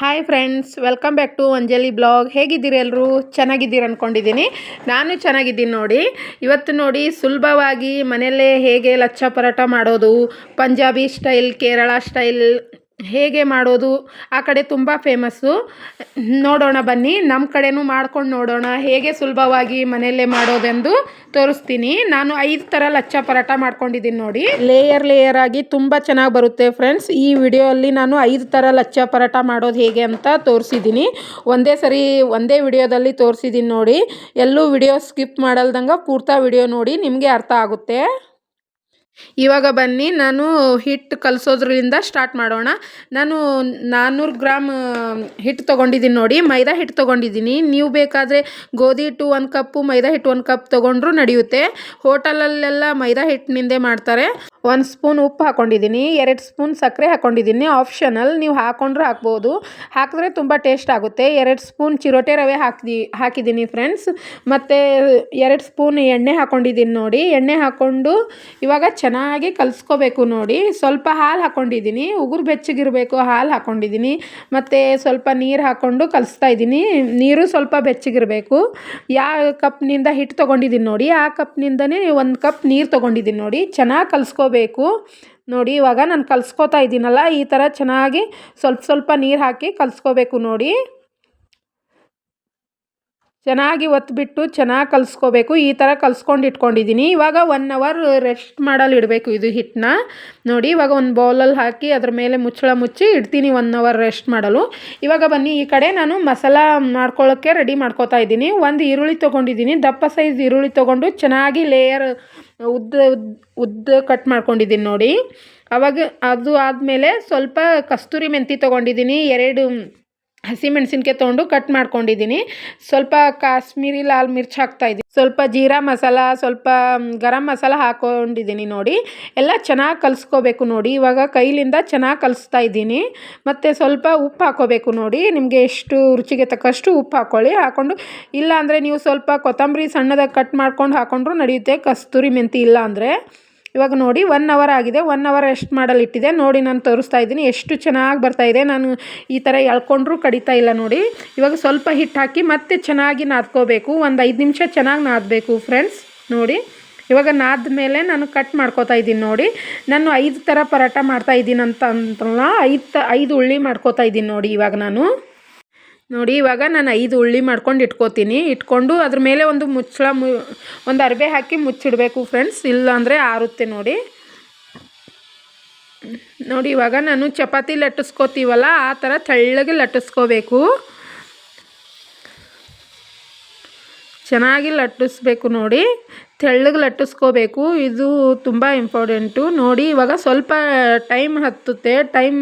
Hi friends welcome back to Anjali blog ಹೇಗಿದ್ದೀರಿ ಎಲ್ಲರೂ ಚೆನ್ನಾಗಿದ್ದೀರಿ ಅಂದ್ಕೊಂಡಿದ್ದೀನಿ ನಾನು ಚೆನ್ನಾಗಿದ್ದೀನಿ ನೋಡಿ. ಇವತ್ತು ನೋಡಿ ಸುಲಭವಾಗಿ ಮನೆಯಲ್ಲೇ ಹೇಗೆ ಲಚ್ಚ ಪರೋಟ ಮಾಡೋದು ಪಂಜಾಬಿ ಸ್ಟೈಲ್ ಕೇರಳ ಸ್ಟೈಲ್ ಹೇಗೆ ಮಾಡೋದು? ಆ ಕಡೆ ತುಂಬ ಫೇಮಸ್ಸು ನೋಡೋಣ ಬನ್ನಿ ನಮ್ಮ ಕಡೆನೂ ಮಾಡ್ಕೊಂಡು ನೋಡೋಣ. ಹೇಗೆ ಸುಲಭವಾಗಿ ಮನೆಯಲ್ಲೇ ಮಾಡೋದೆಂದು ತೋರಿಸ್ತೀನಿ. ನಾನು ಐದು ಥರ ಲಚ್ಚ ಪರಾಟ ಮಾಡ್ಕೊಂಡಿದ್ದೀನಿ ನೋಡಿ. ಲೇಯರ್ ಲೇಯರ್ ಆಗಿ ತುಂಬ ಚೆನ್ನಾಗಿ ಬರುತ್ತೆ ಫ್ರೆಂಡ್ಸ್ ಈ ವಿಡಿಯೋಲ್ಲಿ ನಾನು ಐದು ಥರ ಲಚ್ಚ ಪರಾಟ ಮಾಡೋದು ಹೇಗೆ ಅಂತ ತೋರಿಸಿದ್ದೀನಿ. ಒಂದೇ ಸರಿ, ಒಂದೇ ವಿಡಿಯೋದಲ್ಲಿ ತೋರಿಸಿದ್ದೀನಿ ನೋಡಿ. ಎಲ್ಲೂ ವಿಡಿಯೋ ಸ್ಕಿಪ್ ಮಾಡಲ್ದಂಗೆ ಪೂರ್ತಿ ವಿಡಿಯೋ ನೋಡಿ, ನಿಮಗೆ ಅರ್ಥ ಆಗುತ್ತೆ. ಇವಾಗ ಬನ್ನಿ, ನಾನು ಹಿಟ್ಟು ಕಲಸೋದ್ರಿಂದ ಸ್ಟಾರ್ಟ್ ಮಾಡೋಣ. ನಾನು ನಾನ್ನೂರು ಗ್ರಾಮ್ ಹಿಟ್ಟು ತೊಗೊಂಡಿದ್ದೀನಿ ನೋಡಿ. ಮೈದಾ ಹಿಟ್ಟು ತೊಗೊಂಡಿದ್ದೀನಿ. ನೀವು ಬೇಕಾದರೆ ಗೋಧಿ ಹಿಟ್ಟು ಒಂದು ಕಪ್ಪು, ಮೈದಾ ಹಿಟ್ಟು ಒಂದು ಕಪ್ ತೊಗೊಂಡ್ರೂ ನಡೆಯುತ್ತೆ. ಹೋಟೆಲಲ್ಲೆಲ್ಲ ಮೈದಾ ಹಿಟ್ಟಿನಿಂದೇ ಮಾಡ್ತಾರೆ. ಒಂದು ಸ್ಪೂನ್ ಉಪ್ಪು ಹಾಕ್ಕೊಂಡಿದ್ದೀನಿ ಎರಡು ಸ್ಪೂನ್ ಸಕ್ಕರೆ ಹಾಕ್ಕೊಂಡಿದ್ದೀನಿ ಆಪ್ಷನಲ್, ನೀವು ಹಾಕ್ಕೊಂಡ್ರೂ ಹಾಕ್ಬೋದು. ಹಾಕಿದ್ರೆ ತುಂಬ ಟೇಸ್ಟ್ ಆಗುತ್ತೆ. ಎರಡು ಸ್ಪೂನ್ ಚಿರೋಟೆ ರವೆ ಹಾಕಿ ಹಾಕಿದ್ದೀನಿ ಫ್ರೆಂಡ್ಸ್ ಮತ್ತು, ಎರಡು ಸ್ಪೂನ್ ಎಣ್ಣೆ ಹಾಕ್ಕೊಂಡಿದ್ದೀನಿ ನೋಡಿ. ಎಣ್ಣೆ ಹಾಕ್ಕೊಂಡು ಇವಾಗ ಚೆನ್ನಾಗಿ ಕಲಿಸ್ಕೋಬೇಕು ನೋಡಿ. ಸ್ವಲ್ಪ ಹಾಲು ಹಾಕ್ಕೊಂಡಿದ್ದೀನಿ ಉಗುರು ಬೆಚ್ಚಗಿರಬೇಕು, ಹಾಲು ಹಾಕ್ಕೊಂಡಿದ್ದೀನಿ ಮತ್ತು ಸ್ವಲ್ಪ ನೀರು ಹಾಕ್ಕೊಂಡು ಕಲಿಸ್ತಾ ಇದ್ದೀನಿ. ನೀರು ಸ್ವಲ್ಪ ಬೆಚ್ಚಗಿರಬೇಕು. ಯಾವ ಕಪ್ನಿಂದ ಹಿಟ್ಟು ತೊಗೊಂಡಿದ್ದೀನಿ ನೋಡಿ. ಆ ಕಪ್ನಿಂದನೇ ಒಂದು ಕಪ್ ನೀರು ತೊಗೊಂಡಿದ್ದೀನಿ ನೋಡಿ. ಚೆನ್ನಾಗಿ ಕಲಿಸ್ಕೋಬೇಕು. ನೋಡಿ, ಇವಾಗ ನಾನು ಕಲಿಸ್ಕೋತಾ ಇದ್ದೀನಲ್ಲ, ಈ ಥರ ಚೆನ್ನಾಗಿ ಸ್ವಲ್ಪ ಸ್ವಲ್ಪ ನೀರು ಹಾಕಿ ಕಲಿಸ್ಕೋಬೇಕು ನೋಡಿ. ಚೆನ್ನಾಗಿ ಒತ್ತಿಬಿಟ್ಟು ಚೆನ್ನಾಗಿ ಕಲಿಸ್ಕೋಬೇಕು. ಈ ಥರ ಕಲಿಸ್ಕೊಂಡು ಇಟ್ಕೊಂಡಿದ್ದೀನಿ ಇವಾಗ ಒನ್ ಅವರ್ ರೆಸ್ಟ್ ಮಾಡಲು ಇಡಬೇಕು ಇದು ಹಿಟ್ಟನ್ನ ನೋಡಿ, ಇವಾಗ ಒಂದು ಬೌಲಲ್ಲಿ ಹಾಕಿ ಅದ್ರ ಮೇಲೆ ಮುಚ್ಚಳ ಮುಚ್ಚಿ ಇಡ್ತೀನಿ ಒನ್ ಅವರ್ ರೆಸ್ಟ್ ಮಾಡಲು. ಇವಾಗ ಬನ್ನಿ, ಈ ಕಡೆ ನಾನು ಮಸಾಲ ಮಾಡ್ಕೊಳ್ಳೋಕ್ಕೆ ರೆಡಿ ಮಾಡ್ಕೋತಾ ಇದ್ದೀನಿ. ಒಂದು ಈರುಳ್ಳಿ ತೊಗೊಂಡಿದ್ದೀನಿ ದಪ್ಪ ಸೈಜ್ ಈರುಳ್ಳಿ ತೊಗೊಂಡು ಚೆನ್ನಾಗಿ ಲೇಯರ್ ಉದ್ದ ಉದ್ದ ಉದ್ದ ಕಟ್ ಮಾಡ್ಕೊಂಡಿದ್ದೀನಿ ನೋಡಿ. ಅವಾಗ ಅದು ಆದಮೇಲೆ ಸ್ವಲ್ಪ ಕಸ್ತೂರಿ ಮೆಂತಿ ತೊಗೊಂಡಿದ್ದೀನಿ ಎರಡು ಹಸಿಮೆಣ್ಸಿನ್ಕಾಯಿ ತೊಗೊಂಡು ಕಟ್ ಮಾಡ್ಕೊಂಡಿದ್ದೀನಿ. ಸ್ವಲ್ಪ ಕಾಶ್ಮೀರಿ ಲಾಲ್ ಮಿರ್ಚ್ ಹಾಕ್ತಾಯಿದ್ದೀನಿ ಸ್ವಲ್ಪ ಜೀರಾ ಮಸಾಲ, ಸ್ವಲ್ಪ ಗರಂ ಮಸಾಲ ಹಾಕ್ಕೊಂಡಿದ್ದೀನಿ ನೋಡಿ. ಎಲ್ಲ ಚೆನ್ನಾಗಿ ಕಲಿಸ್ಕೋಬೇಕು ನೋಡಿ. ಇವಾಗ ಕೈಲಿಂದ ಚೆನ್ನಾಗಿ ಕಲಿಸ್ತಾ ಇದ್ದೀನಿ. ಮತ್ತು ಸ್ವಲ್ಪ ಉಪ್ಪು ಹಾಕೋಬೇಕು ನೋಡಿ. ನಿಮಗೆ ಎಷ್ಟು ರುಚಿಗೆ ತಕ್ಕಷ್ಟು ಉಪ್ಪು ಹಾಕ್ಕೊಳ್ಳಿ ಹಾಕ್ಕೊಂಡು ಇಲ್ಲ ಅಂದರೆ ನೀವು ಸ್ವಲ್ಪ ಕೊತ್ತಂಬರಿ ಸಣ್ಣದಾಗಿ ಕಟ್ ಮಾಡ್ಕೊಂಡು ಹಾಕ್ಕೊಂಡ್ರೂ ನಡೆಯುತ್ತೆ. ಕಸ್ತೂರಿ ಮೆಂತಿ ಇಲ್ಲ ಅಂದರೆ ಇವಾಗ ನೋಡಿ ಒನ್ ಅವರ್ ಆಗಿದೆ. ಒನ್ ಅವರ್ ಎಷ್ಟು ಮಾಡಲ್ ಇಟ್ಟಿದೆ ನೋಡಿ, ನಾನು ತೋರಿಸ್ತಾ ಇದ್ದೀನಿ. ಎಷ್ಟು ಚೆನ್ನಾಗಿ ಬರ್ತಾಯಿದೆ ನಾನು ಈ ಥರ ಎಳ್ಕೊಂಡ್ರೂ ಕಡಿತಾ ಇಲ್ಲ ನೋಡಿ. ಇವಾಗ ಸ್ವಲ್ಪ ಹಿಟ್ಟು ಹಾಕಿ ಮತ್ತೆ ಚೆನ್ನಾಗಿ ನಾದ್ಕೋಬೇಕು. ಒಂದು ಐದು ನಿಮಿಷ ಚೆನ್ನಾಗಿ ನಾದಬೇಕು ಫ್ರೆಂಡ್ಸ್ ನೋಡಿ, ಇವಾಗ ನಾದ ಮೇಲೆ ನಾನು ಕಟ್ ಮಾಡ್ಕೋತಾ ಇದ್ದೀನಿ ನೋಡಿ. ನಾನು ಐದು ಥರ ಪರೋಟ ಮಾಡ್ತಾ ಇದ್ದೀನಿ ಅಂತ ಅಂತಲ್ಲ ಐದು ಐದು ಉಳ್ಳಿ ಮಾಡ್ಕೋತಾ ಇದ್ದೀನಿ ನೋಡಿ ಇವಾಗ ನಾನು. ನೋಡಿ, ಇವಾಗ ನಾನು ಐದು ಉಳ್ಳಿ ಮಾಡ್ಕೊಂಡು ಇಟ್ಕೋತೀನಿ. ಇಟ್ಕೊಂಡು ಅದ್ರ ಮೇಲೆ ಒಂದು ಮುಚ್ಚಳ ಮು, ಒಂದು ಅರ್ಬೆ ಹಾಕಿ ಮುಚ್ಚಿಡಬೇಕು ಫ್ರೆಂಡ್ಸ್ ಇಲ್ಲಾಂದರೆ ಆರುತ್ತೆ ನೋಡಿ. ನೋಡಿ, ಇವಾಗ ನಾನು ಚಪಾತಿ ಲಟ್ಟಿಸ್ಕೋತೀವಲ್ಲ, ಆ ಥರ ತೆಳ್ಳಗೆ ಲಟ್ಟಿಸ್ಕೋಬೇಕು. ಚೆನ್ನಾಗಿ ಲಟ್ಟಿಸ್ಬೇಕು ನೋಡಿ. ತೆಳ್ಳಗೆ ಲಟ್ಟಿಸ್ಕೋಬೇಕು ಇದು ತುಂಬ ಇಂಪಾರ್ಟೆಂಟು ನೋಡಿ, ಇವಾಗ ಸ್ವಲ್ಪ ಟೈಮ್ ಹತ್ತುತ್ತೆ. ಟೈಮ್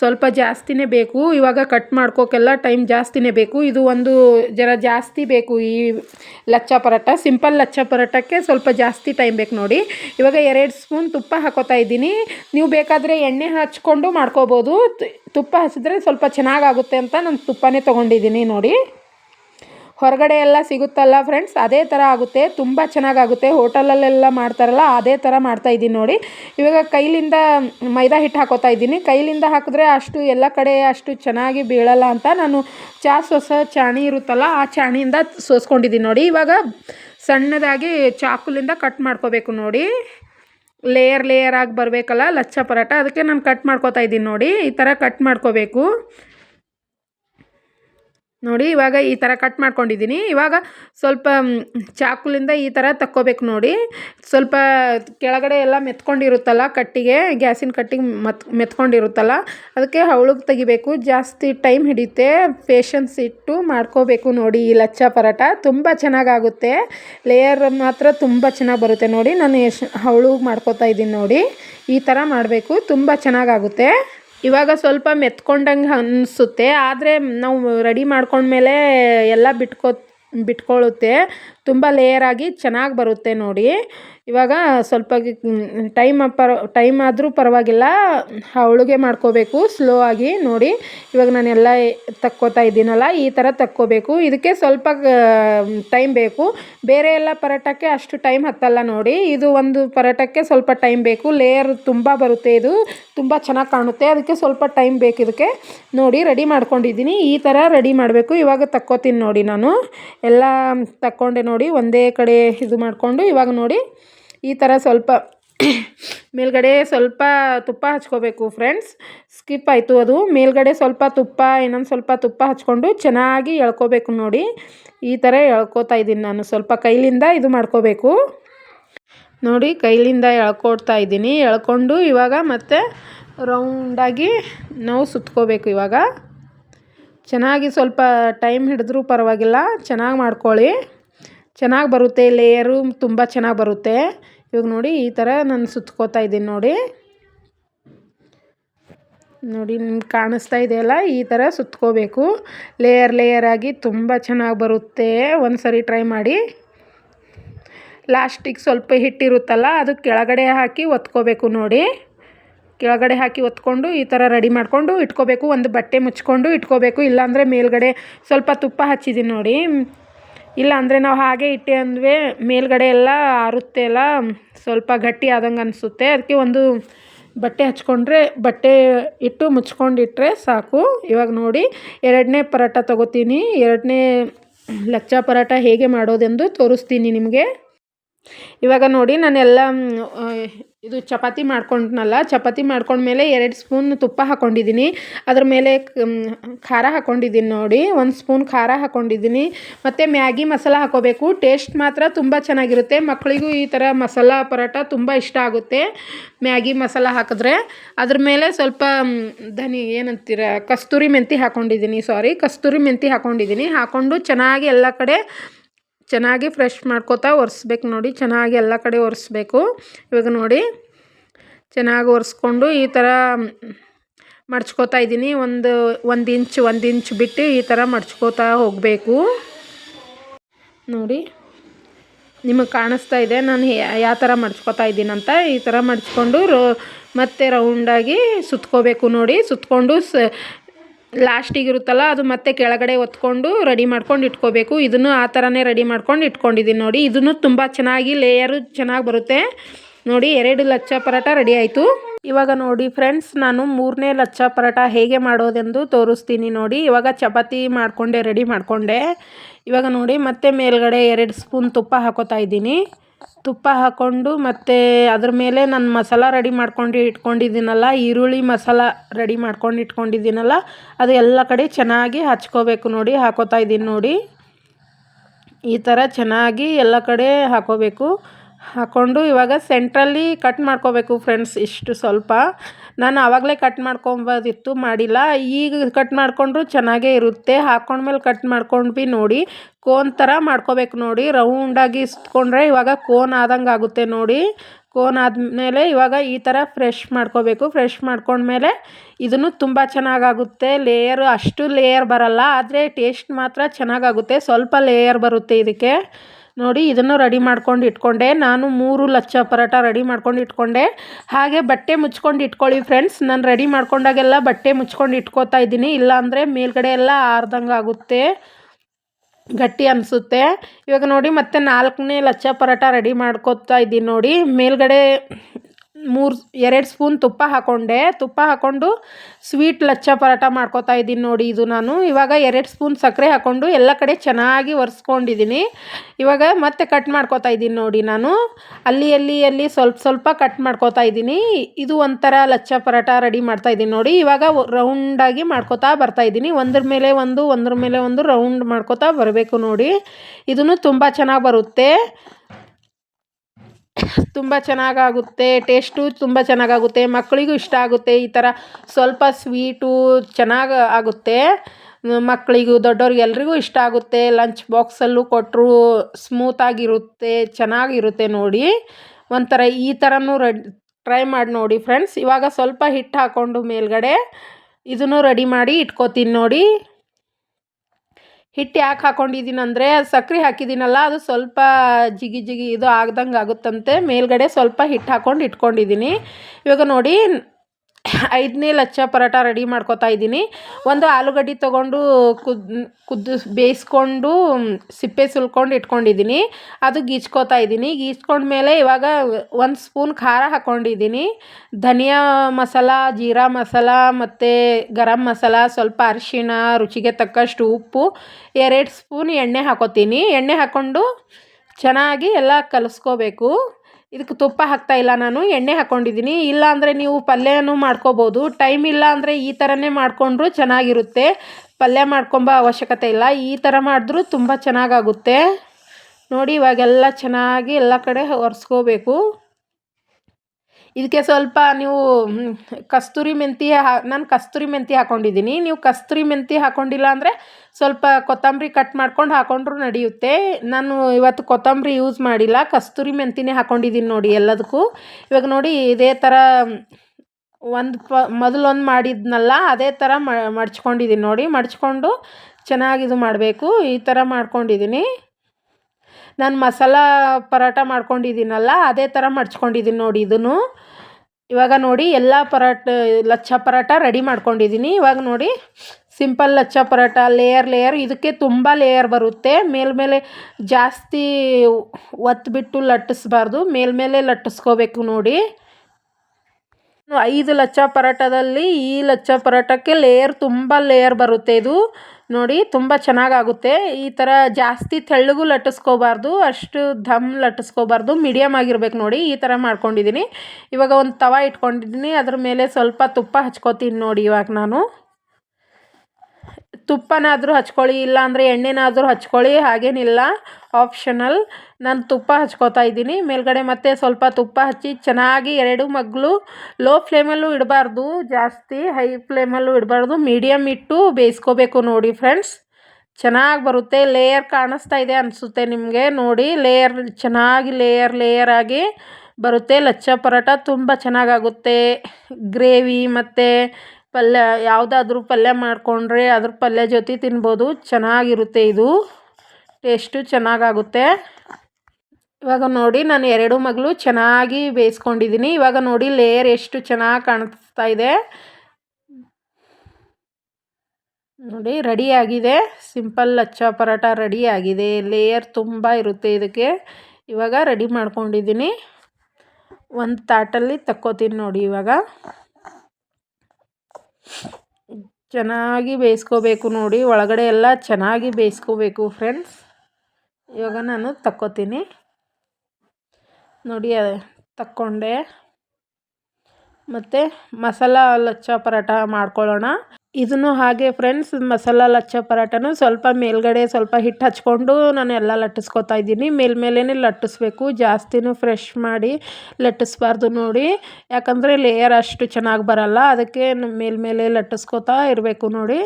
ಸ್ವಲ್ಪ ಜಾಸ್ತಿನೇ ಬೇಕು. ಇವಾಗ ಕಟ್ ಮಾಡ್ಕೋಕೆಲ್ಲ ಟೈಮ್ ಜಾಸ್ತಿನೇ ಬೇಕು. ಇದು ಒಂದು ಜರ ಜಾಸ್ತಿ ಬೇಕು ಈ ಲಚ್ಚ ಪರೋಟ. ಸಿಂಪಲ್ ಲಚ್ಚ ಪರೋಟಕ್ಕೆ ಸ್ವಲ್ಪ ಜಾಸ್ತಿ ಟೈಮ್ ಬೇಕು ನೋಡಿ. ಇವಾಗ ಎರಡು ಸ್ಪೂನ್ ತುಪ್ಪ ಹಾಕೋತಾ ಇದ್ದೀನಿ. ನೀವು ಬೇಕಾದರೆ ಎಣ್ಣೆ ಹಚ್ಕೊಂಡು ಮಾಡ್ಕೋಬೋದು. ತುಪ್ಪ ಹಚ್ಚಿದ್ರೆ ಸ್ವಲ್ಪ ಚೆನ್ನಾಗಾಗುತ್ತೆ ಅಂತ ನಾನು ತುಪ್ಪನೇ ತೊಗೊಂಡಿದ್ದೀನಿ ನೋಡಿ. ಹೊರಗಡೆ ಎಲ್ಲ ಸಿಗುತ್ತಲ್ಲ ಫ್ರೆಂಡ್ಸ್ ಅದೇ ಥರ ಆಗುತ್ತೆ, ತುಂಬ ಚೆನ್ನಾಗಾಗುತ್ತೆ. ಹೋಟೆಲಲ್ಲೆಲ್ಲ ಮಾಡ್ತಾರಲ್ಲ, ಅದೇ ಥರ ಮಾಡ್ತಾಯಿದ್ದೀನಿ ನೋಡಿ. ಇವಾಗ ಕೈಲಿಂದ ಮೈದಾ ಹಿಟ್ಟು ಹಾಕೋತಾ ಇದ್ದೀನಿ. ಕೈಲಿಂದ ಹಾಕಿದ್ರೆ ಅಷ್ಟು ಎಲ್ಲ ಕಡೆ ಅಷ್ಟು ಚೆನ್ನಾಗಿ ಬೀಳಲ್ಲ ಅಂತ ನಾನು ಚಾ ಸೊಸ ಚಾಣಿ ಇರುತ್ತಲ್ಲ, ಆ ಚಾಣಿಯಿಂದ ಸೋಸ್ಕೊಂಡಿದ್ದೀನಿ ನೋಡಿ. ಇವಾಗ ಸಣ್ಣದಾಗಿ ಚಾಕುಲಿಂದ ಕಟ್ ಮಾಡ್ಕೋಬೇಕು ನೋಡಿ. ಲೇಯರ್ ಲೇಯರ್ ಆಗಿ ಬರಬೇಕಲ್ಲ, ಲಚ್ಚ ಪರೋಟ ಅದಕ್ಕೆ ನಾನು ಕಟ್ ಮಾಡ್ಕೋತಾ ಇದ್ದೀನಿ ನೋಡಿ. ಈ ಥರ ಕಟ್ ಮಾಡ್ಕೋಬೇಕು. ನೋಡಿ, ಇವಾಗ ಈ ಥರ ಕಟ್ ಮಾಡ್ಕೊಂಡಿದ್ದೀನಿ ಇವಾಗ ಸ್ವಲ್ಪ ಚಾಕುಲಿಂದ ಈ ಥರ ತಕ್ಕೋಬೇಕು ನೋಡಿ. ಸ್ವಲ್ಪ ಕೆಳಗಡೆ ಎಲ್ಲ ಮೆತ್ಕೊಂಡಿರುತ್ತಲ್ಲ ಕಟ್ಟಿಗೆ, ಗ್ಯಾಸಿನ ಕಟ್ಟಿಗೆ ಮತ್, ಮೆತ್ಕೊಂಡಿರುತ್ತಲ್ಲ, ಅದಕ್ಕೆ ಹವಳಗೆ ತೆಗಿಬೇಕು. ಜಾಸ್ತಿ ಟೈಮ್ ಹಿಡಿಯುತ್ತೆ. ಪೇಷನ್ಸ್ ಇಟ್ಟು ಮಾಡ್ಕೋಬೇಕು ನೋಡಿ ಈ ಲಚ್ಚ ಪರಾಟ. ತುಂಬ ಚೆನ್ನಾಗಾಗುತ್ತೆ. ಲೇಯರ್ ಮಾತ್ರ ತುಂಬ ಚೆನ್ನಾಗಿ ಬರುತ್ತೆ ನೋಡಿ. ನಾನು ಎಷ್ಟು ಹವಳಗೆ ಮಾಡ್ಕೋತಾ ಇದ್ದೀನಿ ನೋಡಿ. ಈ ಥರ ಮಾಡಬೇಕು. ತುಂಬ ಚೆನ್ನಾಗಾಗುತ್ತೆ. ಇವಾಗ ಸ್ವಲ್ಪ ಮೆತ್ಕೊಂಡಂಗೆ ಅನಿಸುತ್ತೆ ಆದರೆ ನಾವು ರೆಡಿ ಮಾಡ್ಕೊಂಡ್ಮೇಲೆ ಎಲ್ಲ ಬಿಟ್ಕೋ ಬಿಟ್ಕೊಳ್ಳುತ್ತೆ ತುಂಬ ಲೇಯರ್ ಆಗಿ ಚೆನ್ನಾಗಿ ಬರುತ್ತೆ ನೋಡಿ. ಇವಾಗ ಸ್ವಲ್ಪ ಟೈಮ್ ಪರ ಟೈಮ್ ಆದರೂ ಪರವಾಗಿಲ್ಲ ಹೋಳಿಗೆ ಮಾಡ್ಕೋಬೇಕು ಸ್ಲೋ ಆಗಿ ನೋಡಿ. ಇವಾಗ ನಾನು ಎಲ್ಲ ತಕ್ಕೋತಾ ಇದ್ದೀನಲ್ಲ, ಈ ಥರ ತಕ್ಕೋಬೇಕು. ಇದಕ್ಕೆ ಸ್ವಲ್ಪ ಟೈಮ್ ಬೇಕು. ಬೇರೆ ಎಲ್ಲ ಪರೋಟಕ್ಕೆ ಅಷ್ಟು ಟೈಮ್ ಹತ್ತಲ್ಲ ನೋಡಿ. ಇದು ಒಂದು ಪರೋಟಕ್ಕೆ ಸ್ವಲ್ಪ ಟೈಮ್ ಬೇಕು. ಲೇಯರ್ ತುಂಬ ಬರುತ್ತೆ ಇದು. ತುಂಬ ಚೆನ್ನಾಗಿ ಕಾಣುತ್ತೆ. ಅದಕ್ಕೆ ಸ್ವಲ್ಪ ಟೈಮ್ ಬೇಕು ಇದಕ್ಕೆ. ನೋಡಿ ರೆಡಿ ಮಾಡ್ಕೊಂಡಿದ್ದೀನಿ. ಈ ಥರ ರೆಡಿ ಮಾಡಬೇಕು. ಇವಾಗ ತಕ್ಕೋತೀನಿ ನೋಡಿ ನಾನು. ಎಲ್ಲ ತಕ್ಕೊಂಡೆ ನೋಡಿ. ಒಂದೇ ಕಡೆ ಇದು ಮಾಡಿಕೊಂಡು ಇವಾಗ ನೋಡಿ ಈ ಥರ ಸ್ವಲ್ಪ ಮೇಲ್ಗಡೆ ಸ್ವಲ್ಪ ತುಪ್ಪ ಹಚ್ಕೋಬೇಕು ಫ್ರೆಂಡ್ಸ್. ಸ್ಕಿಪ್ ಆಯಿತು ಅದು. ಮೇಲ್ಗಡೆ ಸ್ವಲ್ಪ ತುಪ್ಪ, ಇನ್ನೊಂದು ಸ್ವಲ್ಪ ತುಪ್ಪ ಹಚ್ಕೊಂಡು ಚೆನ್ನಾಗಿ ಎಳ್ಕೋಬೇಕು ನೋಡಿ. ಈ ಥರ ಎಳ್ಕೊತಾ ಇದ್ದೀನಿ ನಾನು. ಸ್ವಲ್ಪ ಕೈಲಿಂದ ಇದು ಮಾಡ್ಕೋಬೇಕು. ನೋಡಿ, ಕೈಲಿಂದ ಎಳ್ಕೊಡ್ತಾ ಇದ್ದೀನಿ. ಎಳ್ಕೊಂಡು ಇವಾಗ ಮತ್ತೆ ರೌಂಡಾಗಿ ನಾವು ಸುತ್ಕೋಬೇಕು ಇವಾಗ. ಚೆನ್ನಾಗಿ ಸ್ವಲ್ಪ ಟೈಮ್ ಹಿಡಿದ್ರೂ ಪರವಾಗಿಲ್ಲ. ಚೆನ್ನಾಗಿ ಮಾಡ್ಕೊಳ್ಳಿ. ಚೆನ್ನಾಗಿ ಬರುತ್ತೆ ಲೇಯರು ತುಂಬ ಚೆನ್ನಾಗಿ ಬರುತ್ತೆ. ಇವಾಗ ನೋಡಿ ಈ ಥರ ನಾನು ಸುತ್ಕೋತಾ ಇದ್ದೀನಿ ನೋಡಿ. ನೋಡಿ ನಿಮ್ಗೆ ಕಾಣಿಸ್ತಾ ಇದೆಯಲ್ಲ ಈ ಥರ ಸುತ್ಕೋಬೇಕು. ಲೇಯರ್ ಲೇಯರ್ ಆಗಿ ತುಂಬ ಚೆನ್ನಾಗಿ ಬರುತ್ತೆ. ಒಂದು ಸರಿ ಟ್ರೈ ಮಾಡಿ. ಲಾಸ್ಟಿಗೆ ಸ್ವಲ್ಪ ಹಿಟ್ಟಿರುತ್ತಲ್ಲ, ಅದು ಕೆಳಗಡೆ ಹಾಕಿ ಒತ್ಕೋಬೇಕು ನೋಡಿ. ಕೆಳಗಡೆ ಹಾಕಿ ಒತ್ಕೊಂಡು ಈ ಥರ ರೆಡಿ ಮಾಡಿಕೊಂಡು ಇಟ್ಕೋಬೇಕು. ಒಂದು ಬಟ್ಟೆ ಮುಚ್ಕೊಂಡು ಇಟ್ಕೋಬೇಕು. ಇಲ್ಲಾಂದರೆ ಮೇಲ್ಗಡೆ ಸ್ವಲ್ಪ ತುಪ್ಪ ಹಚ್ಚಿದ್ದೀನಿ ನೋಡಿ. ಇಲ್ಲ ಅಂದರೆ ನಾವು ಹಾಗೆ ಇಟ್ಟೆ ಅಂದ್ವಿ ಮೇಲ್ಗಡೆ ಎಲ್ಲ ಆರುತ್ತೆ ಅಲ್ಲ, ಸ್ವಲ್ಪ ಗಟ್ಟಿ ಆದಂಗೆ ಅನಿಸುತ್ತೆ. ಅದಕ್ಕೆ ಒಂದು ಬಟ್ಟೆ ಹಚ್ಕೊಂಡ್ರೆ ಬಟ್ಟೆ ಇಟ್ಟು ಮುಚ್ಕೊಂಡಿಟ್ರೆ ಸಾಕು. ಇವಾಗ ನೋಡಿ, ಎರಡನೇ ಪರೋಟ ತಗೋತೀನಿ. ಎರಡನೇ ಲಚ್ಚ ಪರೋಟ ಹೇಗೆ ಮಾಡೋದೆಂದು ತೋರಿಸ್ತೀನಿ ನಿಮಗೆ. ಇವಾಗ ನೋಡಿ, ನಾನೆಲ್ಲ ಇದು ಚಪಾತಿ ಮಾಡ್ಕೊಂಡ್ನಲ್ಲ, ಚಪಾತಿ ಮಾಡ್ಕೊಂಡ್ಮೇಲೆ ಎರಡು ಸ್ಪೂನ್ ತುಪ್ಪ ಹಾಕ್ಕೊಂಡಿದ್ದೀನಿ ಅದ್ರ ಮೇಲೆ ಖಾರ ಹಾಕ್ಕೊಂಡಿದ್ದೀನಿ ನೋಡಿ. ಒಂದು ಸ್ಪೂನ್ ಖಾರ ಹಾಕ್ಕೊಂಡಿದ್ದೀನಿ ಮತ್ತು ಮ್ಯಾಗಿ ಮಸಾಲ ಹಾಕೋಬೇಕು. ಟೇಸ್ಟ್ ಮಾತ್ರ ತುಂಬ ಚೆನ್ನಾಗಿರುತ್ತೆ. ಮಕ್ಕಳಿಗೂ ಈ ಥರ ಮಸಾಲ ಪರೋಟ ತುಂಬ ಇಷ್ಟ ಆಗುತ್ತೆ ಮ್ಯಾಗಿ ಮಸಾಲ ಹಾಕಿದ್ರೆ. ಅದ್ರ ಮೇಲೆ ಸ್ವಲ್ಪ ಧನಿ, ಏನಂತೀರ, ಕಸ್ತೂರಿ ಮೆಂತಿ ಹಾಕ್ಕೊಂಡಿದ್ದೀನಿ ಸಾರಿ ಕಸ್ತೂರಿ ಮೆಂತಿ ಹಾಕ್ಕೊಂಡಿದ್ದೀನಿ ಹಾಕ್ಕೊಂಡು ಚೆನ್ನಾಗಿ ಎಲ್ಲ ಕಡೆ ಚೆನ್ನಾಗಿ ಫ್ರೆಶ್ ಮಾಡ್ಕೋತಾ ಒರೆಸ್ಬೇಕು ನೋಡಿ, ಚೆನ್ನಾಗಿ ಎಲ್ಲ ಕಡೆ ಒರೆಸ್ಬೇಕು. ಇವಾಗ ನೋಡಿ, ಚೆನ್ನಾಗಿ ಒರೆಸ್ಕೊಂಡು ಈ ಥರ ಮಡ್ಚ್ಕೋತಾ ಇದ್ದೀನಿ. ಒಂದು ಒಂದು ಇಂಚ್ ಒಂದು ಇಂಚ್ ಬಿಟ್ಟು ಈ ಥರ ಮಡ್ಚ್ಕೋತಾ ಹೋಗಬೇಕು. ನೋಡಿ, ನಿಮಗೆ ಕಾಣಿಸ್ತಾ ಇದೆ, ನಾನು ಯಾವ ಥರ ಮಡ್ಚ್ಕೋತಾ ಇದ್ದೀನಂತ ಈ ಥರ ಮಡ್ಚ್ಕೊಂಡು ರೋ, ಮತ್ತು ರೌಂಡಾಗಿ ಸುತ್ಕೋಬೇಕು ನೋಡಿ. ಸುತ್ಕೊಂಡು ಸ ಲಾಸ್ಟಿಗೆ ಇರುತ್ತಲ್ಲ, ಅದು ಮತ್ತೆ ಕೆಳಗಡೆ ಒತ್ಕೊಂಡು ರೆಡಿ ಮಾಡ್ಕೊಂಡು ಇಟ್ಕೋಬೇಕು. ಇದನ್ನು ಆ ಥರನೇ ರೆಡಿ ಮಾಡ್ಕೊಂಡು ಇಟ್ಕೊಂಡಿದ್ದೀನಿ ನೋಡಿ. ಇದನ್ನು ತುಂಬ ಚೆನ್ನಾಗಿ ಲೇಯರು ಚೆನ್ನಾಗಿ ಬರುತ್ತೆ. ನೋಡಿ, ಎರಡು ಲಚ್ಚ ಪರೋಟ ರೆಡಿ ಆಯಿತು. ಇವಾಗ ನೋಡಿ ಫ್ರೆಂಡ್ಸ್ ನಾನು ಮೂರನೇ ಲಚ್ಚ ಪರೋಟ ಹೇಗೆ ಮಾಡೋದೆಂದು ತೋರಿಸ್ತೀನಿ ನೋಡಿ. ಇವಾಗ ಚಪಾತಿ ಮಾಡಿಕೊಂಡೆ ರೆಡಿ ಮಾಡಿಕೊಂಡೆ. ಇವಾಗ ನೋಡಿ, ಮತ್ತೆ ಮೇಲ್ಗಡೆ ಎರಡು ಸ್ಪೂನ್ ತುಪ್ಪ ಹಾಕೋತಾ ಇದ್ದೀನಿ. ತುಪ್ಪ ಹಾಕ್ಕೊಂಡು ಮತ್ತು ಅದ್ರ ಮೇಲೆ ನಾನು ಮಸಾಲ ರೆಡಿ ಮಾಡ್ಕೊಂಡು ಇಟ್ಕೊಂಡಿದ್ದೀನಲ್ಲ, ಈರುಳ್ಳಿ ಮಸಾಲ ರೆಡಿ ಮಾಡ್ಕೊಂಡು ಇಟ್ಕೊಂಡಿದ್ದೀನಲ್ಲ, ಅದು ಎಲ್ಲ ಕಡೆ ಚೆನ್ನಾಗಿ ಹಚ್ಕೋಬೇಕು ನೋಡಿ, ಹಾಕೋತಾ ಇದ್ದೀನಿ ನೋಡಿ. ಈ ಥರ ಚೆನ್ನಾಗಿ ಎಲ್ಲ ಕಡೆ ಹಾಕೋಬೇಕು. ಹಾಕ್ಕೊಂಡು ಇವಾಗ ಸೆಂಟ್ರಲ್ಲಿ ಕಟ್ ಮಾಡ್ಕೋಬೇಕು ಫ್ರೆಂಡ್ಸ್ ಇಷ್ಟು ಸ್ವಲ್ಪ. ನಾನು ಆವಾಗಲೇ ಕಟ್ ಮಾಡ್ಕೊಬೋದಿತ್ತು, ಮಾಡಿಲ್ಲ. ಈಗ ಕಟ್ ಮಾಡಿಕೊಂಡ್ರು ಚೆನ್ನಾಗೇ ಇರುತ್ತೆ. ಹಾಕ್ಕೊಂಡ್ಮೇಲೆ ಕಟ್ ಮಾಡ್ಕೊಂಡು ಭೀ ನೋಡಿ ಕೋನ್ ಥರ ಮಾಡ್ಕೋಬೇಕು ನೋಡಿ. ರೌಂಡಾಗಿ ಇಸ್ಕೊಂಡ್ರೆ ಇವಾಗ ಕೋನ್ ಆದಂಗೆ ಆಗುತ್ತೆ ನೋಡಿ. ಕೋನ್ ಆದಮೇಲೆ ಇವಾಗ ಈ ಥರ ಫ್ರೆಶ್ ಮಾಡ್ಕೋಬೇಕು. ಫ್ರೆಶ್ ಮಾಡ್ಕೊಂಡ್ಮೇಲೆ ಇದನ್ನು ತುಂಬ ಚೆನ್ನಾಗಾಗುತ್ತೆ. ಲೇಯರ್ ಅಷ್ಟು ಲೇಯರ್ ಬರಲ್ಲ, ಆದರೆ ಟೇಸ್ಟ್ ಮಾತ್ರ ಚೆನ್ನಾಗಾಗುತ್ತೆ. ಸ್ವಲ್ಪ ಲೇಯರ್ ಬರುತ್ತೆ ಇದಕ್ಕೆ. ನೋಡಿ ಇದನ್ನು ರೆಡಿ ಮಾಡ್ಕೊಂಡು ಇಟ್ಕೊಂಡೆ. ನಾನು ಮೂರು ಲಚ್ಚ ಪರೋಟ ರೆಡಿ ಮಾಡ್ಕೊಂಡು ಇಟ್ಕೊಂಡೆ. ಹಾಗೆ ಬಟ್ಟೆ ಮುಚ್ಕೊಂಡು ಇಟ್ಕೊಳ್ಳಿ ಫ್ರೆಂಡ್ಸ್ ನಾನು ರೆಡಿ ಮಾಡ್ಕೊಂಡಾಗೆಲ್ಲ ಬಟ್ಟೆ ಮುಚ್ಕೊಂಡು ಇಟ್ಕೋತಾ ಇದ್ದೀನಿ. ಇಲ್ಲಾಂದರೆ ಮೇಲ್ಗಡೆ ಎಲ್ಲ ಆರ್ದಂಗೆ ಆಗುತ್ತೆ. ಗಟ್ಟಿ ಅನಿಸುತ್ತೆ. ಇವಾಗ ನೋಡಿ ಮತ್ತೆ ನಾಲ್ಕನೇ ಲಚ್ಚ ಪರೋಟ ರೆಡಿ ಮಾಡ್ಕೋತಾ ಇದ್ದೀನಿ ನೋಡಿ. ಮೇಲ್ಗಡೆ ಮೂರು, ಎರಡು ಸ್ಪೂನ್ ತುಪ್ಪ ಹಾಕ್ಕೊಂಡೆ ತುಪ್ಪ ಹಾಕ್ಕೊಂಡು ಸ್ವೀಟ್ ಲಚ್ಚ ಪರೋಟ ಮಾಡ್ಕೋತಾ ಇದ್ದೀನಿ ನೋಡಿ ಇದು ನಾನು. ಇವಾಗ ಎರಡು ಸ್ಪೂನ್ ಸಕ್ಕರೆ ಹಾಕ್ಕೊಂಡು ಎಲ್ಲ ಕಡೆ ಚೆನ್ನಾಗಿ ಒರೆಸ್ಕೊಂಡಿದ್ದೀನಿ. ಇವಾಗ ಮತ್ತೆ ಕಟ್ ಮಾಡ್ಕೋತಾ ಇದ್ದೀನಿ ನೋಡಿ ನಾನು. ಅಲ್ಲಿ ಅಲ್ಲಿ ಅಲ್ಲಿ ಸ್ವಲ್ಪ ಸ್ವಲ್ಪ ಕಟ್ ಮಾಡ್ಕೋತಾ ಇದ್ದೀನಿ. ಇದು ಒಂಥರ ಲಚ್ಚ ಪರೋಟ ರೆಡಿ ಮಾಡ್ತಾ ಇದ್ದೀನಿ ನೋಡಿ. ಇವಾಗ ರೌಂಡಾಗಿ ಮಾಡ್ಕೋತಾ ಬರ್ತಾ ಇದ್ದೀನಿ. ಒಂದ್ರ ಮೇಲೆ ಒಂದು, ಒಂದ್ರ ಮೇಲೆ ಒಂದು ರೌಂಡ್ ಮಾಡ್ಕೋತಾ ಬರಬೇಕು ನೋಡಿ. ಇದನ್ನು ತುಂಬ ಚೆನ್ನಾಗಿ ಬರುತ್ತೆ. ತುಂಬ ಚೆನ್ನಾಗಾಗುತ್ತೆ ಟೇಸ್ಟು ತುಂಬ ಚೆನ್ನಾಗಾಗುತ್ತೆ ಮಕ್ಕಳಿಗೂ ಇಷ್ಟ ಆಗುತ್ತೆ, ಈ ಥರ ಸ್ವಲ್ಪ ಸ್ವೀಟು ಚೆನ್ನಾಗಿ ಆಗುತ್ತೆ. ಮಕ್ಕಳಿಗೂ ದೊಡ್ಡವ್ರಿಗೆ ಎಲ್ರಿಗೂ ಇಷ್ಟ ಆಗುತ್ತೆ ಲಂಚ್ ಬಾಕ್ಸಲ್ಲೂ ಕೊಟ್ಟರು ಸ್ಮೂತಾಗಿರುತ್ತೆ ಚೆನ್ನಾಗಿರುತ್ತೆ ನೋಡಿ. ಒಂಥರ ಈ ಥರನೂ ರೆಡ್ ಟ್ರೈ ಮಾಡಿ ನೋಡಿ ಫ್ರೆಂಡ್ಸ್ ಇವಾಗ ಸ್ವಲ್ಪ ಹಿಟ್ಟು ಹಾಕ್ಕೊಂಡು ಮೇಲ್ಗಡೆ, ಇದನ್ನು ರೆಡಿ ಮಾಡಿ ಇಟ್ಕೋತೀನಿ ನೋಡಿ. ಹಿಟ್ಟು ಯಾಕೆ ಹಾಕ್ಕೊಂಡಿದ್ದೀನಿ ಅಂದರೆ ಸಕ್ಕರೆ ಹಾಕಿದ್ದೀನಲ್ಲ ಅದು ಸ್ವಲ್ಪ ಜಿಗಿ ಜಿಗಿ ಇದು ಆಗ್ದಂಗೆ ಆಗುತ್ತಂತೆ. ಮೇಲುಗಡೆ ಸ್ವಲ್ಪ ಹಿಟ್ಟು ಹಾಕ್ಕೊಂಡು ಇಟ್ಕೊಂಡಿದ್ದೀನಿ ಇವಾಗ ನೋಡಿ ಐದನೇ ಲಚ್ಚ ಪರೋಟ ರೆಡಿ ಮಾಡ್ಕೋತಾ ಇದ್ದೀನಿ. ಒಂದು ಆಲೂಗಡ್ಡೆ ತೊಗೊಂಡು ಕುದ್ ಕುದ್ದು ಬೇಯಿಸ್ಕೊಂಡು ಸಿಪ್ಪೆ ಸುಲ್ಕೊಂಡು ಇಟ್ಕೊಂಡಿದ್ದೀನಿ. ಅದು ಗೀಚ್ಕೋತಾ ಇದ್ದೀನಿ. ಗೀಚ್ಕೊಂಡ್ಮೇಲೆ ಇವಾಗ ಒಂದು ಸ್ಪೂನ್ ಖಾರ ಹಾಕ್ಕೊಂಡಿದ್ದೀನಿ ಧನಿಯಾ ಮಸಾಲ, ಜೀರಾ ಮಸಾಲ ಮತ್ತು ಗರಂ ಮಸಾಲ, ಸ್ವಲ್ಪ ಅರಿಶಿಣ, ರುಚಿಗೆ ತಕ್ಕಷ್ಟು ಉಪ್ಪು, ಎರಡು ಸ್ಪೂನ್ ಎಣ್ಣೆ ಹಾಕೋತೀನಿ. ಎಣ್ಣೆ ಹಾಕ್ಕೊಂಡು ಚೆನ್ನಾಗಿ ಎಲ್ಲ ಕಲಿಸ್ಕೋಬೇಕು. ಇದಕ್ಕೆ ತುಪ್ಪ ಹಾಕ್ತಾ ಇಲ್ಲ ನಾನು, ಎಣ್ಣೆ ಹಾಕ್ಕೊಂಡಿದ್ದೀನಿ ಇಲ್ಲ ಅಂದರೆ ನೀವು ಪಲ್ಯನೂ ಮಾಡ್ಕೋಬೋದು. ಟೈಮ್ ಇಲ್ಲ ಅಂದರೆ ಈ ಥರನೇ ಮಾಡಿಕೊಂಡ್ರೂ ಚೆನ್ನಾಗಿರುತ್ತೆ. ಪಲ್ಯ ಮಾಡ್ಕೊಂಬ ಅವಶ್ಯಕತೆ ಇಲ್ಲ. ಈ ಥರ ಮಾಡಿದ್ರೂ ತುಂಬ ಚೆನ್ನಾಗಾಗುತ್ತೆ. ನೋಡಿ, ಇವಾಗೆಲ್ಲ ಚೆನ್ನಾಗಿ ಎಲ್ಲ ಕಡೆ ಒರೆಸ್ಕೋಬೇಕು. ಇದಕ್ಕೆ ಸ್ವಲ್ಪ ನೀವು ಕಸ್ತೂರಿ ಮೆಂತಿ ಹಾ, ನಾನು ಕಸ್ತೂರಿ ಮೆಂತಿ ಹಾಕ್ಕೊಂಡಿದ್ದೀನಿ ನೀವು ಕಸ್ತೂರಿ ಮೆಂತಿ ಹಾಕ್ಕೊಂಡಿಲ್ಲ ಅಂದರೆ ಸ್ವಲ್ಪ ಕೊತ್ತಂಬರಿ ಕಟ್ ಮಾಡ್ಕೊಂಡು ಹಾಕೊಂಡ್ರೂ ನಡೆಯುತ್ತೆ. ನಾನು ಇವತ್ತು ಕೊತ್ತಂಬರಿ ಯೂಸ್ ಮಾಡಿಲ್ಲ. ಕಸ್ತೂರಿ ಮೆಂತಿನೇ ಹಾಕೊಂಡಿದ್ದೀನಿ ನೋಡಿ ಎಲ್ಲದಕ್ಕೂ. ಇವಾಗ ನೋಡಿ ಇದೇ ಥರ ಒಂದು ಪ ಮೊದಲೊಂದು ಮಾಡಿದ್ನಲ್ಲ, ಅದೇ ಥರ ಮಡ್ಚ್ಕೊಂಡಿದ್ದೀನಿ ನೋಡಿ. ಮಡ್ಚ್ಕೊಂಡು ಚೆನ್ನಾಗಿ ಇದು ಮಾಡಬೇಕು. ಈ ಥರ ಮಾಡ್ಕೊಂಡಿದ್ದೀನಿ ನಾನು ಮಸಾಲ ಪರೋಟ ಮಾಡ್ಕೊಂಡಿದ್ದೀನಲ್ಲ, ಅದೇ ಥರ ಮಡ್ಚ್ಕೊಂಡಿದ್ದೀನಿ ನೋಡಿ ಇದನ್ನು. ಇವಾಗ ನೋಡಿ ಎಲ್ಲ ಪರೋಟ ಲಚ್ಚ ಪರೋಟ ರೆಡಿ ಮಾಡ್ಕೊಂಡಿದ್ದೀನಿ ಇವಾಗ ನೋಡಿ simple lachha paratha layer layer ಇದಕ್ಕೆ ತುಂಬ ಲೇಯರ್ ಬರುತ್ತೆ. ಮೇಲ್ಮೇಲೆ ಜಾಸ್ತಿ ಒತ್ಬಿಟ್ಟು ಲಟ್ಟಿಸ್ಬಾರ್ದು. ಮೇಲ್ಮೇಲೆ ಲಟ್ಟಿಸ್ಕೋಬೇಕು ನೋಡಿ. ಐದು ಲಚ್ಚ ಪರೋಟದಲ್ಲಿ ಈ ಲಚ್ಚ ಪರೋಟಕ್ಕೆ ಲೇಯರ್ ತುಂಬ ಲೇಯರ್ ಬರುತ್ತೆ ಇದು. ನೋಡಿ, ತುಂಬ ಚೆನ್ನಾಗಾಗುತ್ತೆ. ಈ ಥರ ಜಾಸ್ತಿ ತೆಳ್ಳಗೂ ಲಟ್ಟಿಸ್ಕೋಬಾರ್ದು, ಅಷ್ಟು ಧಮ್ ಲಟ್ಟಿಸ್ಕೋಬಾರ್ದು ಮೀಡಿಯಮ್ ಆಗಿರ್ಬೇಕು ನೋಡಿ. ಈ ಥರ ಮಾಡ್ಕೊಂಡಿದ್ದೀನಿ. ಇವಾಗ ಒಂದು ತವ ಇಟ್ಕೊಂಡಿದ್ದೀನಿ. ಅದ್ರ ಮೇಲೆ ಸ್ವಲ್ಪ ತುಪ್ಪ ಹಚ್ಕೋತೀನಿ ನೋಡಿ ಇವಾಗ ನಾನು. ತುಪ್ಪನಾದರೂ ಹಚ್ಕೊಳ್ಳಿ, ಇಲ್ಲಾಂದರೆ ಎಣ್ಣೆನಾದರೂ ಹಚ್ಕೊಳ್ಳಿ, ಹಾಗೇನಿಲ್ಲ. ಆಪ್ಷನಲ್. ನಾನು ತುಪ್ಪ ಹಚ್ಕೋತಾ ಇದ್ದೀನಿ. ಮೇಲ್ಗಡೆ ಮತ್ತೆ ಸ್ವಲ್ಪ ತುಪ್ಪ ಹಚ್ಚಿ ಚೆನ್ನಾಗಿ ಎರಡು ಮಗ್ಗಲು ಲೋ ಫ್ಲೇಮಲ್ಲೂ ಇಡಬಾರ್ದು, ಜಾಸ್ತಿ ಹೈ ಫ್ಲೇಮಲ್ಲೂ ಇಡಬಾರ್ದು ಮೀಡಿಯಮ್ ಇಟ್ಟು ಬೇಯಿಸ್ಕೋಬೇಕು ನೋಡಿ ಫ್ರೆಂಡ್ಸ್. ಚೆನ್ನಾಗಿ ಬರುತ್ತೆ. ಲೇಯರ್ ಕಾಣಿಸ್ತಾ ಇದೆ ಅನಿಸುತ್ತೆ ನಿಮಗೆ ನೋಡಿ. ಲೇಯರ್, ಚೆನ್ನಾಗಿ ಲೇಯರ್ ಲೇಯರ್ ಆಗಿ ಬರುತ್ತೆ. ಲಚ್ಚ ಪರೋಟ ತುಂಬ ಚೆನ್ನಾಗಾಗುತ್ತೆ. ಗ್ರೇವಿ ಮತ್ತು ಪಲ್ಯ, ಯಾವುದಾದ್ರೂ ಪಲ್ಯ ಮಾಡಿಕೊಂಡ್ರೆ ಅದ್ರ ಪಲ್ಯ ಜೊತೆ ತಿನ್ಬೋದು. ಚೆನ್ನಾಗಿರುತ್ತೆ ಇದು. ಟೇಸ್ಟು ಚೆನ್ನಾಗಾಗುತ್ತೆ. ಇವಾಗ ನೋಡಿ, ನಾನು ಎರಡು ಮಗಳು ಚೆನ್ನಾಗಿ ಬೇಯಿಸ್ಕೊಂಡಿದ್ದೀನಿ. ಇವಾಗ ನೋಡಿ ಲೇಯರ್ ಎಷ್ಟು ಚೆನ್ನಾಗಿ ಕಾಣಿಸ್ತಾ ಇದೆ. ನೋಡಿ ರೆಡಿಯಾಗಿದೆ ಸಿಂಪಲ್ ಲಚ್ಚ ಪರೋಟ ರೆಡಿಯಾಗಿದೆ ಲೇಯರ್ ತುಂಬ ಇರುತ್ತೆ ಇದಕ್ಕೆ. ಇವಾಗ ರೆಡಿ ಮಾಡ್ಕೊಂಡಿದ್ದೀನಿ. ಒಂದು ತಾಟಲ್ಲಿ ತಕ್ಕೋತೀನಿ ನೋಡಿ ಇವಾಗ. ಚೆನ್ನಾಗಿ ಬೇಯಿಸ್ಕೋಬೇಕು ನೋಡಿ. ಒಳಗಡೆ ಎಲ್ಲ ಚೆನ್ನಾಗಿ ಬೇಯಿಸ್ಕೋಬೇಕು ಫ್ರೆಂಡ್ಸ್ ಇವಾಗ ನಾನು ತಕ್ಕೋತೀನಿ. ನೋಡಿ ತಕ್ಕೊಂಡೆ. ಮತ್ತು ಮಸಾಲ ಲಚ್ಚ ಪರೋಟ ಮಾಡ್ಕೊಳ್ಳೋಣ. ಇದನ್ನು ಹಾಗೆ ಫ್ರೆಂಡ್ಸ್ ಮಸಾಲ ಲಚ್ಚ ಪರಾಟನು ಸ್ವಲ್ಪ ಮೇಲ್ಗಡೆ ಸ್ವಲ್ಪ ಹಿಟ್ಟು ಹಚ್ಕೊಂಡು ನಾನು ಎಲ್ಲ ಲಟ್ಟಿಸ್ಕೊತಾ ಇದ್ದೀನಿ. ಮೇಲ್ಮೇಲೇ ಲಟ್ಟಿಸ್ಬೇಕು. ಜಾಸ್ತಿನೂ ಫ್ರೆಶ್ ಮಾಡಿ ಲಟ್ಟಿಸ್ಬಾರ್ದು ನೋಡಿ. ಯಾಕಂದರೆ ಲೇಯರ್ ಅಷ್ಟು ಚೆನ್ನಾಗಿ ಬರಲ್ಲ. ಅದಕ್ಕೆ ಮೇಲ್ಮೇಲೆ ಲಟ್ಟಿಸ್ಕೊತಾ ಇರಬೇಕು ನೋಡಿ.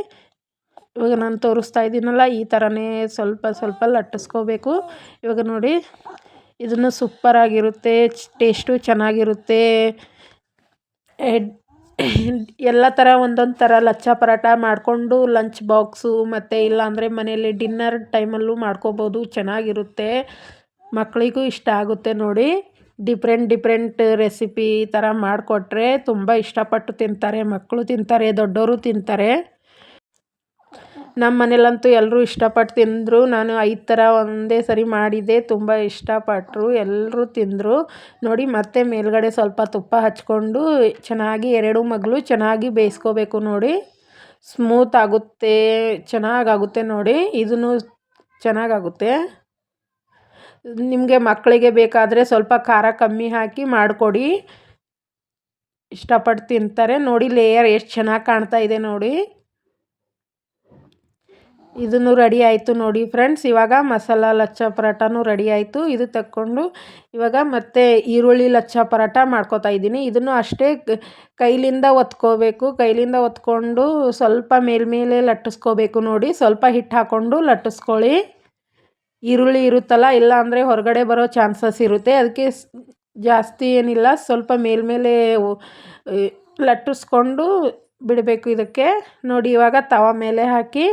ಇವಾಗ ನಾನು ತೋರಿಸ್ತಾ ಇದ್ದೀನಲ್ಲ, ಈ ಥರನೇ ಸ್ವಲ್ಪ ಸ್ವಲ್ಪ ಲಟ್ಟಿಸ್ಕೋಬೇಕು. ಇವಾಗ ನೋಡಿ, ಇದನ್ನು ಸೂಪರಾಗಿರುತ್ತೆ ಟೇಸ್ಟು ಚೆನ್ನಾಗಿರುತ್ತೆ. ಎಲ್ಲ ಥರ ಒಂದೊಂದು ಥರ ಲಚ್ಚ ಪರಾಟ ಮಾಡಿಕೊಂಡು ಲಂಚ್ ಬಾಕ್ಸು ಮತ್ತು ಇಲ್ಲಾಂದರೆ ಮನೆಯಲ್ಲಿ ಡಿನ್ನರ್ ಟೈಮಲ್ಲೂ ಮಾಡ್ಕೋಬೋದು, ಚೆನ್ನಾಗಿರುತ್ತೆ. ಮಕ್ಕಳಿಗೂ ಇಷ್ಟ ಆಗುತ್ತೆ ನೋಡಿ. ಡಿಫ್ರೆಂಟ್ ಡಿಫ್ರೆಂಟ್ ರೆಸಿಪಿ ಥರ ಮಾಡಿಕೊಟ್ರೆ ತುಂಬ ಇಷ್ಟಪಟ್ಟು ತಿಂತಾರೆ ಮಕ್ಕಳು ತಿಂತಾರೆ ದೊಡ್ಡವರು ತಿಂತಾರೆ. ನಮ್ಮ ಮನೇಲಂತೂ ಎಲ್ಲರೂ ಇಷ್ಟಪಟ್ಟು ತಿಂದರು. ನಾನು ಐದು ಥರ ಒಂದೇ ಸರಿ ಮಾಡಿದೆ ತುಂಬ ಇಷ್ಟಪಟ್ಟರು ಎಲ್ಲರೂ ತಿಂದರು. ನೋಡಿ, ಮತ್ತೆ ಮೇಲ್ಗಡೆ ಸ್ವಲ್ಪ ತುಪ್ಪ ಹಚ್ಕೊಂಡು ಚೆನ್ನಾಗಿ ಎರಡು ಮಗಳು ಚೆನ್ನಾಗಿ ಬೇಯಿಸ್ಕೋಬೇಕು ನೋಡಿ. ಸ್ಮೂತ್ ಆಗುತ್ತೆ. ಚೆನ್ನಾಗಾಗುತ್ತೆ ನೋಡಿ. ಇದನ್ನು ಚೆನ್ನಾಗಾಗುತ್ತೆ. ನಿಮಗೆ ಮಕ್ಕಳಿಗೆ ಬೇಕಾದರೆ ಸ್ವಲ್ಪ ಖಾರ ಕಮ್ಮಿ ಹಾಕಿ ಮಾಡಿಕೊಡಿ. ಇಷ್ಟಪಟ್ಟು ತಿಂತಾರೆ. ನೋಡಿ, ಲೇಯರ್ ಎಷ್ಟು ಚೆನ್ನಾಗಿ ಕಾಣ್ತಾ ಇದೆ ನೋಡಿ. ಇದನ್ನು ರೆಡಿ ಆಯಿತು ನೋಡಿ ಫ್ರೆಂಡ್ಸ್. ಇವಾಗ ಮಸಾಲ ಲಚ್ಚ ಪರಾಟನೂ ರೆಡಿ ಆಯಿತು. ಇದು ತಕ್ಕೊಂಡು ಇವಾಗ ಮತ್ತೆ ಈರುಳ್ಳಿ ಲಚ್ಚ ಪರೋಟ ಮಾಡ್ಕೋತಾ ಇದ್ದೀನಿ. ಇದನ್ನು ಅಷ್ಟೇ ಕೈಲಿಂದ ಒತ್ಕೋಬೇಕು. ಕೈಲಿಂದ ಒತ್ಕೊಂಡು ಸ್ವಲ್ಪ ಮೇಲ್ಮೇಲೆ ಲಟ್ಟಿಸ್ಕೋಬೇಕು ನೋಡಿ. ಸ್ವಲ್ಪ ಹಿಟ್ಟು ಹಾಕ್ಕೊಂಡು ಲಟ್ಟಿಸ್ಕೊಳ್ಳಿ. ಈರುಳ್ಳಿ ಇರುತ್ತಲ್ಲ, ಇಲ್ಲ ಅಂದರೆ ಹೊರಗಡೆ ಬರೋ ಚಾನ್ಸಸ್ ಇರುತ್ತೆ. ಅದಕ್ಕೆ ಜಾಸ್ತಿ ಏನಿಲ್ಲ. ಸ್ವಲ್ಪ ಮೇಲ್ಮೇಲೆ ಲಟ್ಟಿಸ್ಕೊಂಡು ಬಿಡಬೇಕು ಇದಕ್ಕೆ. ನೋಡಿ ಇವಾಗ ತವ ಮೇಲೆ ಹಾಕಿ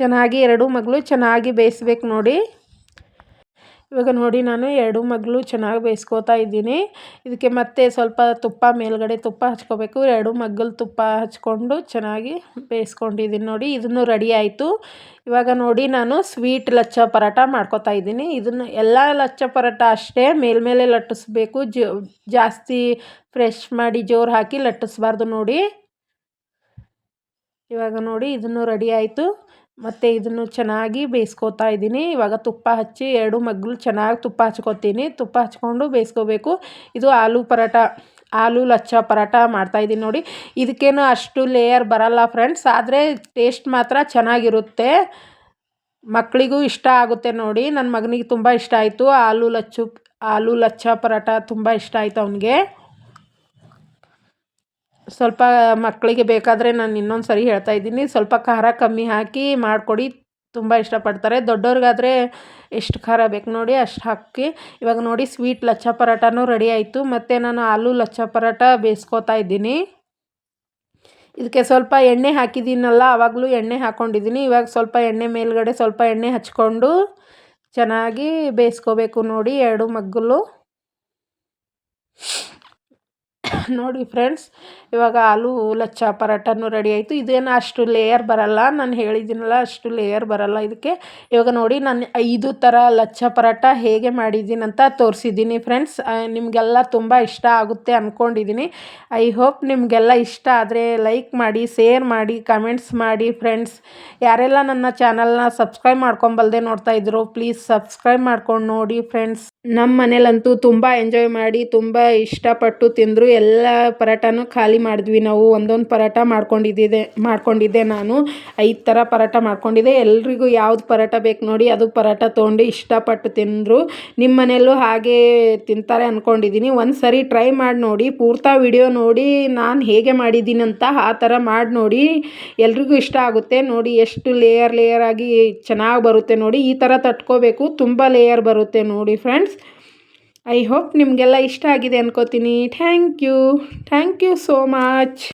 ಚೆನ್ನಾಗಿ ಎರಡು ಮಗಳು ಚೆನ್ನಾಗಿ ಬೇಯಿಸ್ಬೇಕು ನೋಡಿ. ಇವಾಗ ನೋಡಿ ನಾನು ಎರಡು ಮಗಳು ಚೆನ್ನಾಗಿ ಬೇಯಿಸ್ಕೋತಾ ಇದ್ದೀನಿ. ಇದಕ್ಕೆ ಮತ್ತೆ ಸ್ವಲ್ಪ ತುಪ್ಪ ಮೇಲ್ಗಡೆ ತುಪ್ಪ ಹಚ್ಕೋಬೇಕು. ಎರಡು ಮಗ್ಗಲು ತುಪ್ಪ ಹಚ್ಕೊಂಡು ಚೆನ್ನಾಗಿ ಬೇಯಿಸ್ಕೊಂಡಿದ್ದೀನಿ ನೋಡಿ. ಇದನ್ನು ರೆಡಿ ಆಯಿತು. ಇವಾಗ ನೋಡಿ ನಾನು ಸ್ವೀಟ್ ಲಚ್ಚ ಪರೋಟ ಮಾಡ್ಕೋತಾ ಇದ್ದೀನಿ. ಇದನ್ನು ಎಲ್ಲ ಲಚ್ಚ ಪರೋಟ ಅಷ್ಟೇ. ಮೇಲ್ಮೇಲೆ ಲಟ್ಟಿಸ್ಬೇಕು. ಜಾಸ್ತಿ ಫ್ರೆಶ್ ಮಾಡಿ ಜೋರು ಹಾಕಿ ಲಟ್ಟಿಸ್ಬಾರ್ದು ನೋಡಿ. ಇವಾಗ ನೋಡಿ ಇದನ್ನು ರೆಡಿ ಆಯಿತು. ಮತ್ತು ಇದನ್ನು ಚೆನ್ನಾಗಿ ಬೇಯಿಸ್ಕೋತಾ ಇದ್ದೀನಿ. ಇವಾಗ ತುಪ್ಪ ಹಚ್ಚಿ ಎರಡು ಮಗ್ಗಲು ಚೆನ್ನಾಗಿ ತುಪ್ಪ ಹಚ್ಕೊತೀನಿ. ತುಪ್ಪ ಹಚ್ಕೊಂಡು ಬೇಯಿಸ್ಕೋಬೇಕು. ಇದು ಆಲೂ ಪರೋಟ, ಆಲೂ ಲಚ್ಚ ಪರೋಟ ಮಾಡ್ತಾಯಿದ್ದೀನಿ ನೋಡಿ. ಇದಕ್ಕೇನು ಅಷ್ಟು ಲೇಯರ್ ಬರಲ್ಲ ಫ್ರೆಂಡ್ಸ್ ಆದರೆ ಟೇಸ್ಟ್ ಮಾತ್ರ ಚೆನ್ನಾಗಿರುತ್ತೆ. ಮಕ್ಕಳಿಗೂ ಇಷ್ಟ ಆಗುತ್ತೆ ನೋಡಿ. ನನ್ನ ಮಗನಿಗೆ ತುಂಬ ಇಷ್ಟ ಆಯಿತು. ಆಲೂ ಲಚ್ಚು, ಆಲೂ ಲಚ್ಚ ಪರೋಟ ತುಂಬ ಇಷ್ಟ ಆಯಿತು ಅವನಿಗೆ. ಸ್ವಲ್ಪ ಮಕ್ಕಳಿಗೆ ಬೇಕಾದರೆ ನಾನು ಇನ್ನೊಂದು ಸರಿ ಹೇಳ್ತಾ ಇದ್ದೀನಿ. ಸ್ವಲ್ಪ ಖಾರ ಕಮ್ಮಿ ಹಾಕಿ ಮಾಡಿಕೊಡಿ. ತುಂಬ ಇಷ್ಟಪಡ್ತಾರೆ. ದೊಡ್ಡವ್ರಿಗಾದರೆ ಎಷ್ಟು ಖಾರ ಬೇಕು ನೋಡಿ ಅಷ್ಟು ಹಾಕಿ. ಇವಾಗ ನೋಡಿ ಸ್ವೀಟ್ ಲಚ್ಚ ಪರೋಟನೂ ರೆಡಿ ಆಯಿತು. ಮತ್ತು ನಾನು ಆಲೂ ಲಚ್ಚ ಪರೋಟ ಬೇಯಿಸ್ಕೋತಾ ಇದ್ದೀನಿ. ಇದಕ್ಕೆ ಸ್ವಲ್ಪ ಎಣ್ಣೆ ಹಾಕಿದ್ದೀನಲ್ಲ, ಆವಾಗಲೂ ಎಣ್ಣೆ ಹಾಕ್ಕೊಂಡಿದ್ದೀನಿ ಇವಾಗ ಸ್ವಲ್ಪ ಎಣ್ಣೆ ಮೇಲ್ಗಡೆ ಸ್ವಲ್ಪ ಎಣ್ಣೆ ಹಚ್ಕೊಂಡು ಚೆನ್ನಾಗಿ ಬೇಯಿಸ್ಕೋಬೇಕು ನೋಡಿ ಎರಡು ಮಗ್ಗಲು. ನೋಡಿ ಫ್ರೆಂಡ್ಸ್ ಇವಾಗ ಆಲೂ, ಲಚ್ಚ, ಪರೋಟನೂ ರೆಡಿ ಆಯಿತು. ಇದೇನು ಅಷ್ಟು ಲೇಯರ್ ಬರಲ್ಲ. ನಾನು ಹೇಳಿದ್ದೀನಲ್ಲ, ಅಷ್ಟು ಲೇಯರ್ ಬರಲ್ಲ ಇದಕ್ಕೆ. ಇವಾಗ ನೋಡಿ, ನಾನು ಐದು ಥರ ಲಚ್ಚ, ಪರೋಟ ಹೇಗೆ ಮಾಡಿದ್ದೀನಿ ಅಂತ ತೋರಿಸಿದ್ದೀನಿ ಫ್ರೆಂಡ್ಸ್ ನಿಮಗೆಲ್ಲ ತುಂಬ ಇಷ್ಟ ಆಗುತ್ತೆ ಅಂದ್ಕೊಂಡಿದ್ದೀನಿ ಐ ಹೋಪ್ ನಿಮಗೆಲ್ಲ ಇಷ್ಟ ಆದರೆ ಲೈಕ್ ಮಾಡಿ ಶೇರ್ ಮಾಡಿ ಕಮೆಂಟ್ಸ್ ಮಾಡಿ ಫ್ರೆಂಡ್ಸ್ ಯಾರೆಲ್ಲ ನನ್ನ ಚಾನಲ್ನ ಸಬ್ಸ್ಕ್ರೈಬ್ ಮಾಡ್ಕೊಂಬಲ್ದೆ ನೋಡ್ತಾ ಇದ್ರು ಪ್ಲೀಸ್ ಸಬ್ಸ್ಕ್ರೈಬ್ ಮಾಡ್ಕೊಂಡು ನೋಡಿ ಫ್ರೆಂಡ್ಸ್ ನಮ್ಮ ಮನೇಲಂತೂ ತುಂಬ ಎಂಜಾಯ್ ಮಾಡಿ, ತುಂಬ ಇಷ್ಟಪಟ್ಟು ತಿಂದರು. ಎಲ್ಲ ಪರೋಟನೂ ಖಾಲಿ ಮಾಡಿದ್ವಿ ನಾವು. ಒಂದೊಂದು ಪರೋಟ ಮಾಡ್ಕೊಂಡಿದ್ದೆ ಮಾಡ್ಕೊಂಡಿದ್ದೆ ನಾನು. ಐದು ಥರ ಪರೋಟ ಮಾಡ್ಕೊಂಡಿದ್ದೆ. ಎಲ್ರಿಗೂ ಯಾವ್ದು ಪರೋಟ ಬೇಕು ನೋಡಿ, ಅದು ಪರೋಟ ತೊಗೊಂಡು ಇಷ್ಟಪಟ್ಟು ತಿಂದರು. ನಿಮ್ಮ ಮನೆಯಲ್ಲೂ ಹಾಗೆ ತಿಂತಾರೆ ಅಂದ್ಕೊಂಡಿದ್ದೀನಿ ಒಂದು ಸರಿ ಟ್ರೈ ಮಾಡಿ ನೋಡಿ, ಪೂರ್ತಿ ವಿಡಿಯೋ ನೋಡಿ, ನಾನು ಹೇಗೆ ಮಾಡಿದ್ದೀನಿ ಅಂತ ಆ ಥರ ಮಾಡಿ ನೋಡಿ. ಎಲ್ರಿಗೂ ಇಷ್ಟ ಆಗುತ್ತೆ ನೋಡಿ, ಎಷ್ಟು ಲೇಯರ್ ಲೇಯರ್ ಆಗಿ ಚೆನ್ನಾಗಿ ಬರುತ್ತೆ ನೋಡಿ. ಈ ಥರ ತಟ್ಕೋಬೇಕು, ತುಂಬ ಲೇಯರ್ ಬರುತ್ತೆ ನೋಡಿ ಫ್ರೆಂಡ್ಸ್ ಐ ಹೋಪ್ ನಿಮಗೆಲ್ಲ ಇಷ್ಟ ಆಗಿದೆ ಅನ್ಕೋತೀನಿ. Thank you thank you so much